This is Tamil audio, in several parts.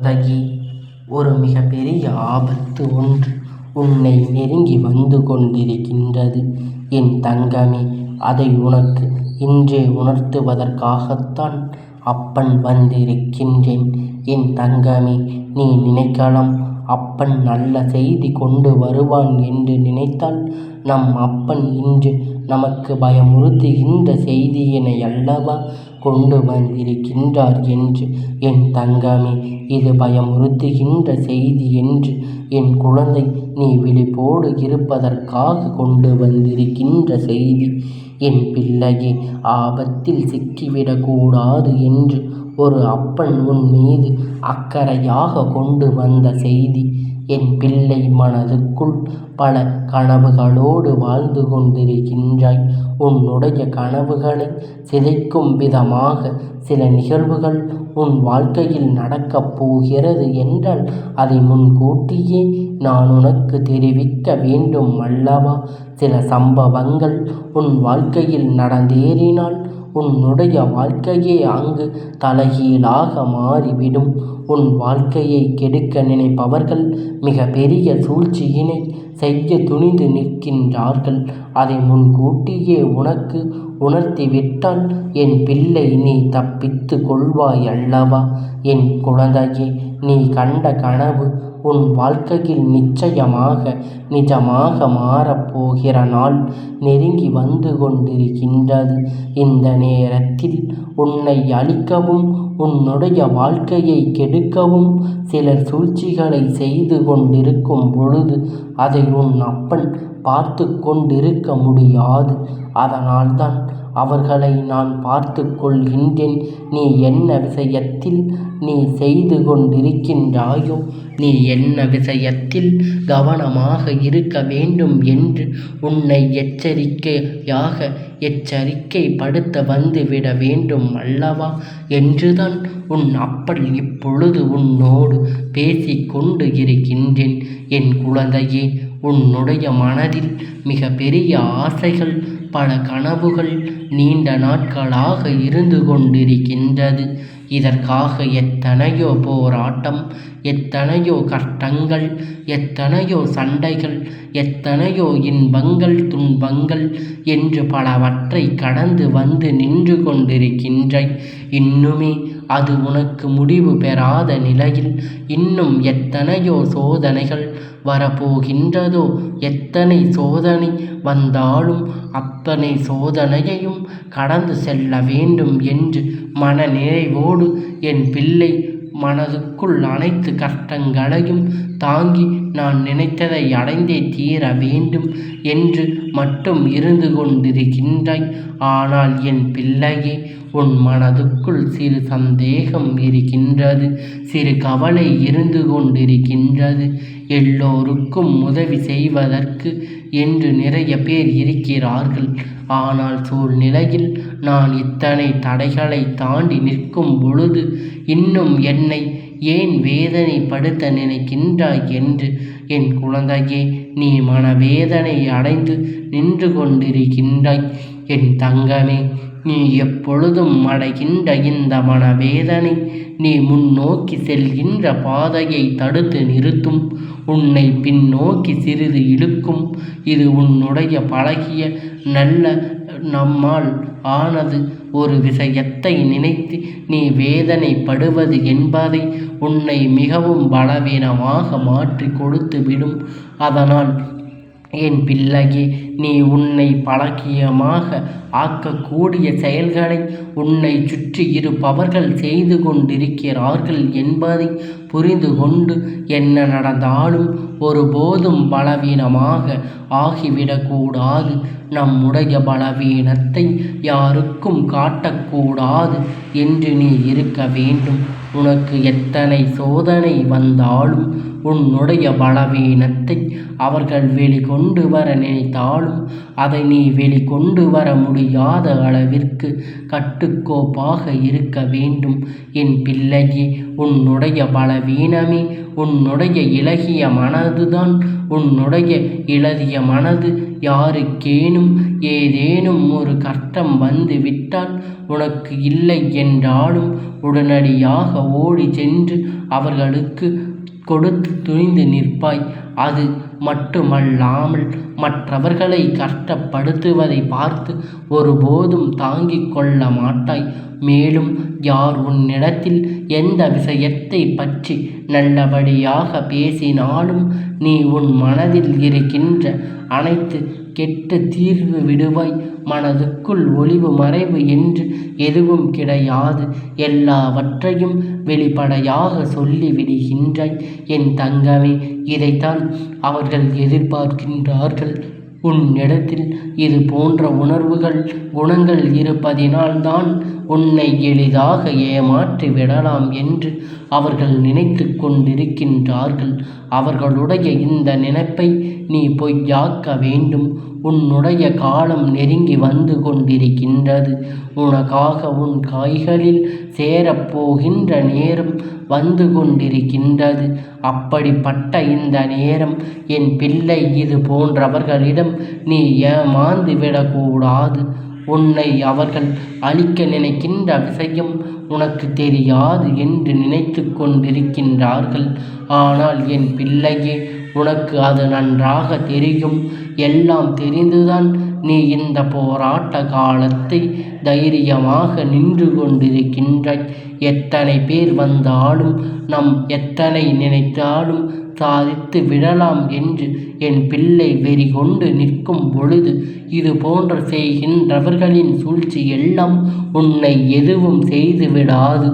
உலகி ஒரு மிகப்பெரிய ஆபத்து ஒன்று உன்னை நெருங்கி வந்து கொண்டிருக்கின்றது. என் தங்கமே அதை உனக்கு இன்றே உணர்த்துவதற்காகத்தான் அப்பன் வந்திருக்கின்றேன். என் தங்கமே நீ நினைக்கலாம் அப்பன் நல்ல செய்தி கொண்டு வருவான் என்று நினைத்தால் நம் அப்பன் இன்று நமக்கு பயமுறுத்துகின்ற செய்தியினை அல்லவா கொண்டு வந்திருக்கின்றார் என்று. என் தங்கமே இது பயமுறுத்துகின்ற செய்தி என்று என் குழந்தை நீ விழிப்போடு இருப்பதற்காக கொண்டு வந்திருக்கின்ற செய்தி. என் பிள்ளையே ஆபத்தில் சிக்கிவிடக்கூடாது என்று ஒரு அப்பன் உன் மீது அக்கறையாக கொண்டு வந்த செய்தி என் பிள்ளை மனதுக்குள் பல கனவுகளோடு வாழ்ந்து கொண்டிருக்கின்றாய். உன்னுடைய கனவுகளை சிதைக்கும் விதமாக சில நிகழ்வுகள் உன் வாழ்க்கையில் நடக்கப் போகிறது என்றால் அதை முன்கூட்டியே நான் உனக்கு தெரிவிக்க வேண்டும் அல்லவா? சில சம்பவங்கள் உன் வாழ்க்கையில் நடந்தேறினால் உன்னுடைய வாழ்க்கையே அங்கு தலைகீழாக மாறிவிடும். உன் வாழ்க்கையை கெடுக்க நினைப்பவர்கள் மிக பெரிய சூழ்ச்சியினை செய்ய துணிந்து நிற்கின்றார்கள். அதை முன்கூட்டியே உனக்கு உணர்த்திவிட்டால் என் பிள்ளை நீ தப்பித்து கொள்வாய் அல்லவா? என் குழந்தையே நீ கண்ட கனவு உன் வாழ்க்கையில் நிச்சயமாக நிஜமாக மாறப்போகிற நாள் நெருங்கி வந்து கொண்டிருக்கின்றது. இந்த நேரத்தில் உன்னை அழிக்கவும் உன்னுடைய வாழ்க்கையை கெடுக்கவும் சிலர் சூழ்ச்சிகளை செய்து கொண்டிருக்கும் பொழுது அதை உன் அப்பன் பார்த்து கொண்டிருக்க முடியாது. அதனால்தான் அவர்களை நான் பார்த்து கொள்கின்றேன் நீ என்ன விஷயத்தில் நீ செய்து கொண்டிருக்கின்றாயோ நீ என்ன விஷயத்தில் கவனமாக இருக்க வேண்டும் என்று உன்னை எச்சரிக்கையாக எச்சரிக்கைப்படுத்த வந்துவிட வேண்டும் அல்லவா? என்றுதான் உன் அப்பள் இப்பொழுது உன்னோடு பேசிக்கொண்டு இருக்கின்றேன். என் குழந்தையே உன்னுடைய மனதில் மிக பெரிய ஆசைகள் பல கனவுகள் நீண்ட நாட்களாக இருந்து கொண்டிருக்கின்றது. இதற்காக எத்தனையோ போராட்டம் எத்தனையோ கஷ்டங்கள் எத்தனையோ சண்டைகள் எத்தனையோ இன்பங்கள் துன்பங்கள் என்று பலவற்றை கடந்து வந்து நின்று கொண்டிருக்கின்றாய். இன்னுமே அது உனக்கு முடிவு பெறாத நிலையில் இன்னும் எத்தனையோ சோதனைகள் வரப்போகின்றதோ எத்தனை சோதனை வந்தாலும் அத்தனை சோதனையையும் கடந்து செல்ல வேண்டும் என்று மன நிறைவோடு என் பிள்ளை மனதுக்குள் அனைத்து கஷ்டங்களையும் தாங்கி நான் நினைத்ததை அடைந்தே தீர வேண்டும் என்று மட்டும் இருந்து கொண்டிருக்கின்றாய். ஆனால் என் பிள்ளையே உன் மனதுக்குள் சிறு சந்தேகம் இருக்கின்றது. சிறு கவலை இருந்து கொண்டிருக்கின்றது. எல்லோருக்கும் உதவி செய்வதற்கு என்று நிறைய பேர் இருக்கிறார்கள். ஆனால் சூழ்நிலையில் நான் இத்தனை தடைகளை தாண்டி நிற்கும் பொழுது இன்னும் என்னை ஏன் வேதனைப்படுத்த நினைக்கின்றாய் என்று என் குழந்தையே நீ மனவேதனை அடைந்து நின்று கொண்டிருக்கின்றாய். என் தங்கமே நீ எப்பொழுதும் அடைகின்ற இந்த மனவேதனை நீ முன்னோக்கி செல்கின்ற பாதையை தடுத்து நிறுத்தும். உன்னை பின்னோக்கி சிறிது இழுக்கும். இது உன்னுடைய பழகிய நல்ல நம்மால் ஆனது ஒரு விஷயத்தை நினைத்து நீ வேதனைப்படுவது என்பதை உன்னை மிகவும் பலவீனமாக மாற்றி கொடுத்து விடும் அதனால் என் பிள்ளையே நீ உன்னை பழக்கியமாக ஆக்கக்கூடிய செயல்களை உன்னை சுற்றி இருப்பவர்கள் செய்து கொண்டிருக்கிறார்கள் என்பதை புரிந்து கொண்டு என்ன நடந்தாலும் ஒருபோதும் பலவீனமாக ஆகிவிடக்கூடாது. நம்முடைய பலவீனத்தை யாருக்கும் காட்டக்கூடாது என்று நீ இருக்க வேண்டும். உனக்கு எத்தனை சோதனை வந்தாலும் உன்னுடைய பலவீனத்தை அவர்கள் வெளிக்கொண்டு வர நினைத்தாலும் அதை நீ வெளிக்கொண்டு வர முடியாத அளவிற்கு கட்டுக்கோப்பாக இருக்க வேண்டும். என் பிள்ளையே உன்னுடைய பலவீனமே உன்னுடைய இலகிய மனதுதான். உன்னுடைய இளகிய மனது யாருக்கேனும் ஏதேனும் ஒரு கஷ்டம் வந்து விட்டால் உனக்கு இல்லை என்றாலும் உடனடியாக ஓடி சென்று அவர்களுக்கு கொடுத்து துணிந்து நிற்பாய். அது மட்டுமல்லாமல் மற்றவர்களை கஷ்டப்படுத்துவதை பார்த்து ஒருபோதும் தாங்கிக் கொள்ள மாட்டாய். மேலும் யார் உன்னிடத்தில் எந்த விஷயத்தை பற்றி நல்லபடியாக பேசினாலும் நீ உன் மனதில் இருக்கின்ற அனைத்து கெட்ட தீர்வு விடுவாய். மனதுக்குள் ஒளிவு மறைவு என்று எதுவும் கிடையாது. எல்லாவற்றையும் வெளிப்படையாக சொல்லி விடுகின்றாய். என் தங்கமே இதைத்தான் அவர்கள் எதிர்பார்க்கின்றார்கள். உன்னிடத்தில் இது போன்ற உணர்வுகள் குணங்கள் இருப்பதினால்தான் உன்னை எளிதாக ஏமாற்றி விடலாம் என்று அவர்கள் நினைத்து கொண்டிருக்கின்றார்கள். அவர்களுடைய இந்த நினைப்பை நீ பொய்யாக்க வேண்டும். உன்னுடைய காலம் நெருங்கி வந்து கொண்டிருக்கின்றது. உனக்காக உன் கைகளில் சேரப்போகின்ற நேரம் வந்து கொண்டிருக்கின்றது. அப்படிப்பட்ட இந்த நேரம் என் பிள்ளை இது போன்றவர்களிடம் நீ ஏமாந்து விடக்கூடாது. உன்னை அவர்கள் அழிக்க நினைக்கின்ற விஷயம் உனக்கு தெரியாது என்று நினைத்து கொண்டிருக்கின்றார்கள். ஆனால் என் பிள்ளையே உனக்கு அது நன்றாக தெரியும். எல்லாம் தெரிந்துதான் நீ இந்த போராட்ட காலத்தை தைரியமாக நின்று கொண்டிருக்கின்றாய். எத்தனை பேர் வந்தாலும் நம் எத்தனை நினைத்தாலும் சாதித்து விடலாம் என்று என் பிள்ளை வெறி கொண்டு நிற்கும் பொழுது இது போன்ற செய்கின்றவர்களின் சூழ்ச்சி எல்லாம் உன்னை எதுவும் செய்து விடாது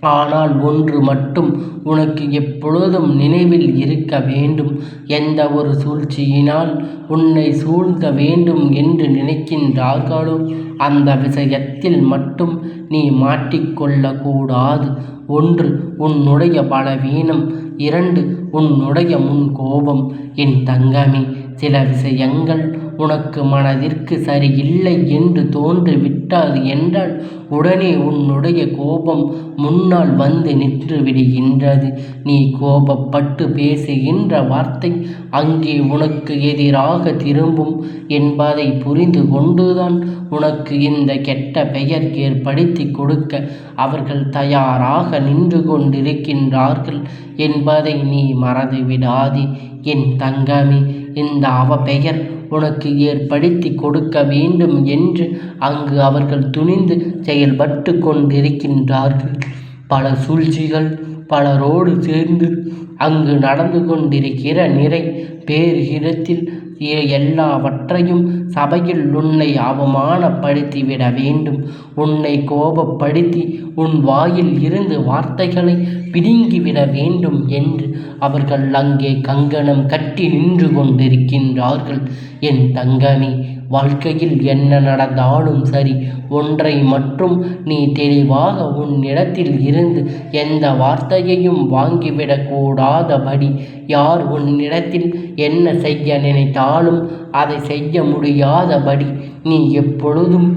ஆனால் ஒன்று மட்டும் உனக்கு எப்பொழுதும் நினைவில் இருக்க வேண்டும். எந்த ஒரு சூழ்ச்சியினால் உன்னை சூழ்த்த வேண்டும் என்று நினைக்கின்றார்களோ அந்த விஷயத்தில் மட்டும் நீ மாட்டிக்கொள்ளக்கூடாது. ஒன்று உன்னுடைய பலவீனம். இரண்டு உன்னுடைய முன் கோபம். என் தங்கமே சில விஷயங்கள் உனக்கு மனதிற்கு சரியில்லை என்று தோன்றிவிட்டது என்றால் உடனே உன்னுடைய கோபம் முன்னால் வந்து நின்று விடுகின்றது. நீ கோபப்பட்டு பேசுகின்ற வார்த்தை அங்கே உனக்கு எதிராக திரும்பும் என்பதை புரிந்து கொண்டுதான் உனக்கு இந்த கெட்ட பெயர் ஏற்படுத்தி கொடுக்க அவர்கள் தயாராக நின்று கொண்டிருக்கின்றார்கள் என்பதை நீ மறந்துவிடாதே. என் தங்கமே இந்த அவ பெயர் உனக்கு ஏற்படுத்தி கொடுக்க வேண்டும் என்று அங்கு அவர்கள் துணிந்து செயல்பட்டு கொண்டிருக்கின்றார்கள். பல சூழ்ச்சிகள் பலரோடு சேர்ந்து அங்கு நடந்து கொண்டிருக்கிற நிறை பேரிடத்தில் எல்லாவற்றையும் சபையில் உன்னை அவமானப்படுத்திவிட வேண்டும். உன்னை கோபப்படுத்தி உன் வாயில் இருந்து வார்த்தைகளை பிடுங்கிவிட வேண்டும் என்று அவர்கள் அங்கே கங்கணம் கட்டி நின்று கொண்டிருக்கின்றார்கள். என் தங்கமே வாழ்க்கையில் என்ன நடந்தாலும் சரி ஒன்றை மற்றும் நீ தெளிவாக உன்னிடத்தில் இருந்து எந்த வார்த்தையையும் வாங்கிவிடக்கூடாதபடி யார் உன்னிடத்தில் என்ன செய்ய நினைத்தாலும் அதை செய்ய முடியாதபடி நீ எப்பொழுதும்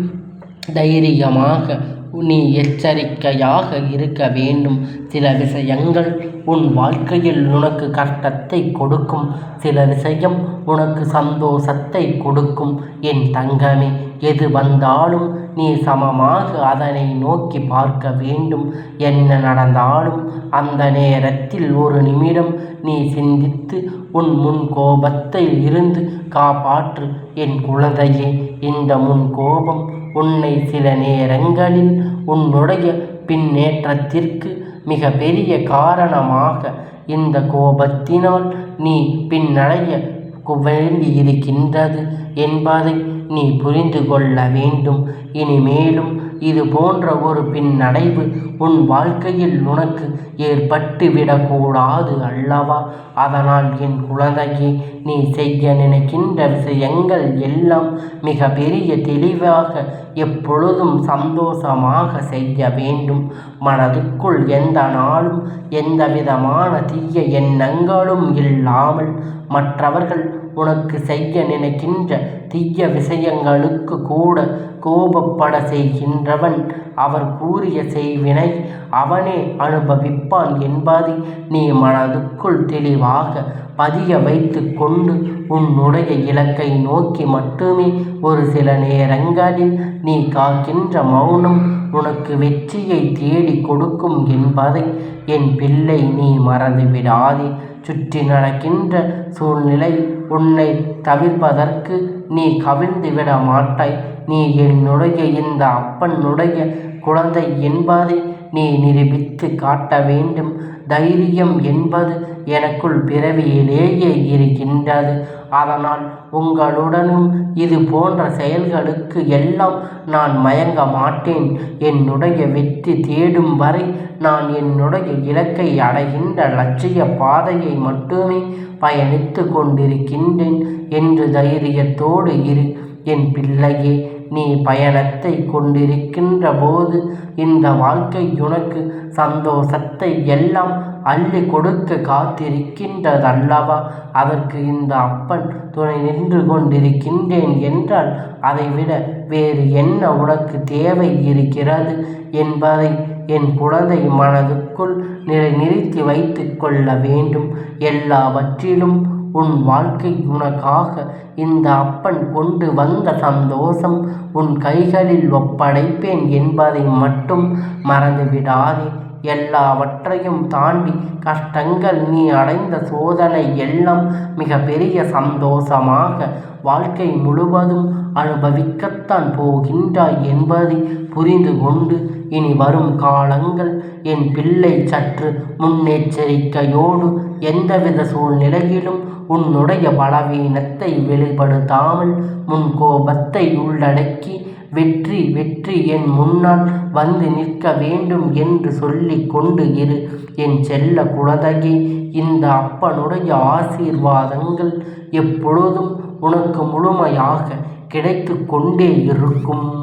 தைரியமாக நீ எச்சரிக்கையாக இருக்க வேண்டும். சில விஷயங்கள் உன் வாழ்க்கையில் உனக்கு கஷ்டத்தை கொடுக்கும். சில விஷயம் உனக்கு சந்தோஷத்தை கொடுக்கும். என் தங்கமே எது வந்தாலும் நீ சமமாக அதனை நோக்கி பார்க்க வேண்டும். என்ன நடந்தாலும் அந்த நேரத்தில் ஒரு நிமிடம் நீ சிந்தித்து உன் முன் கோபத்தை இருந்து காப்பாற்று. என் குழந்தையே இந்த முன் கோபம் உன்னை சில நேரங்களில் உன்னுடைய பின்னேற்றத்திற்கு மிக பெரிய காரணமாக இந்த கோபத்தினால் நீ பின்னடைய வேண்டியிருக்கின்றது என்பதை நீ புரிந்து கொள்ள வேண்டும். இனிமேலும் இது போன்ற ஒரு பின்னடைவு உன் வாழ்க்கையில் உனக்கு ஏற்பட்டு விடக்கூடாது அல்லவா? அதனால் என் குழந்தையே நீ செய்ய நினைக்கின்ற விஷயங்கள் எல்லாம் மிக பெரிய தெளிவாக எப்பொழுதும் சந்தோஷமாக செய்ய வேண்டும். மனதுக்குள் எந்த நாளும் எந்த விதமான தீய எண்ணங்களும் இல்லாமல் மற்றவர்கள் உனக்கு செய்ய நினைக்கின்ற தீய விஷயங்களுக்கு கூட கோபப்பட செய்கின்றவன். அவர் கூறிய செய்வினை அவனே அனுபவிப்பான் என்பதை நீ மனதுக்குள் தெளிவாக பதிய வைத்து கொண்டு உன்னுடைய இலக்கை நோக்கி மட்டுமே ஒரு சில நேரங்களில் நீ காக்கின்ற மௌனம் உனக்கு வெற்றியை தேடி கொடுக்கும் என்பதை என் பிள்ளை நீ மறந்துவிடாதே. சுற்றி நடக்கின்ற சூழ்நிலை உன்னை தவிர்ப்பதற்கு நீ கவிழ்ந்துவிட மாட்டாய். நீ என்னுடைய இந்த அப்பனுடைய குழந்தை என்பதை நீ நிரூபித்து காட்ட வேண்டும். தைரியம் என்பது எனக்குள் பிறவியிலேயே இருக்கின்றது. அதனால் உங்களுடனும் இது போன்ற செயல்களுக்கு எல்லாம் நான் மயங்க மாட்டேன். என்னுடைய வெற்றி தேடும் வரை நான் என்னுடைய இலக்கை அடைகின்ற லட்சிய பாதையை மட்டுமே பயணித்து கொண்டிருக்கின்றேன் என்று தைரியத்தோடு இரு. என் பிள்ளையே நீ பயணத்தை கொண்டிருக்கின்ற போது இந்த வாழ்க்கை உனக்கு சந்தோஷத்தை எல்லாம் அள்ளி கொடுக்க காத்திருக்கின்றதல்லவா? அதற்கு இந்த அப்பன் துணை நின்று கொண்டிருக்கின்றேன் என்றால் அதைவிட வேறு என்ன உனக்கு தேவை இருக்கிறது என்பதை என் குழந்தை மனதுக்குள் நிலை நிறுத்தி வைத்து கொள்ள வேண்டும். எல்லாவற்றிலும் உன் வாழ்க்கை உனக்காக இந்த அப்பன் கொண்டு வந்த சந்தோஷம் உன் கைகளில் ஒப்படைப்பேன் என்பதை மட்டும் மறந்துவிடாதே. எல்லாவற்றையும் தாண்டி கஷ்டங்கள் நீ அடைந்த சோதனை எல்லாம் மிக பெரிய சந்தோஷமாக வாழ்க்கை முழுவதும் அனுபவிக்கத்தான் போகின்றாய் என்பதை புரிந்து கொண்டு இனி வரும் காலங்கள் என் பிள்ளை சற்று முன்னெச்சரிக்கையோடு எந்தவித சூழ்நிலையிலும் உன்னுடைய பலவீனத்தை வெளிப்படுத்தாமல் முன் கோபத்தை உள்ளடக்கி வெற்றி வெற்றி என் முன்னால் வந்து நிற்க வேண்டும் என்று சொல்லி கொண்டு இரு. என் செல்ல குழந்தையே இந்த அப்பனுடைய ஆசீர்வாதங்கள் எப்பொழுதும் உனக்கு முழுமையாக கிடைத்து கொண்டே இருக்கும்.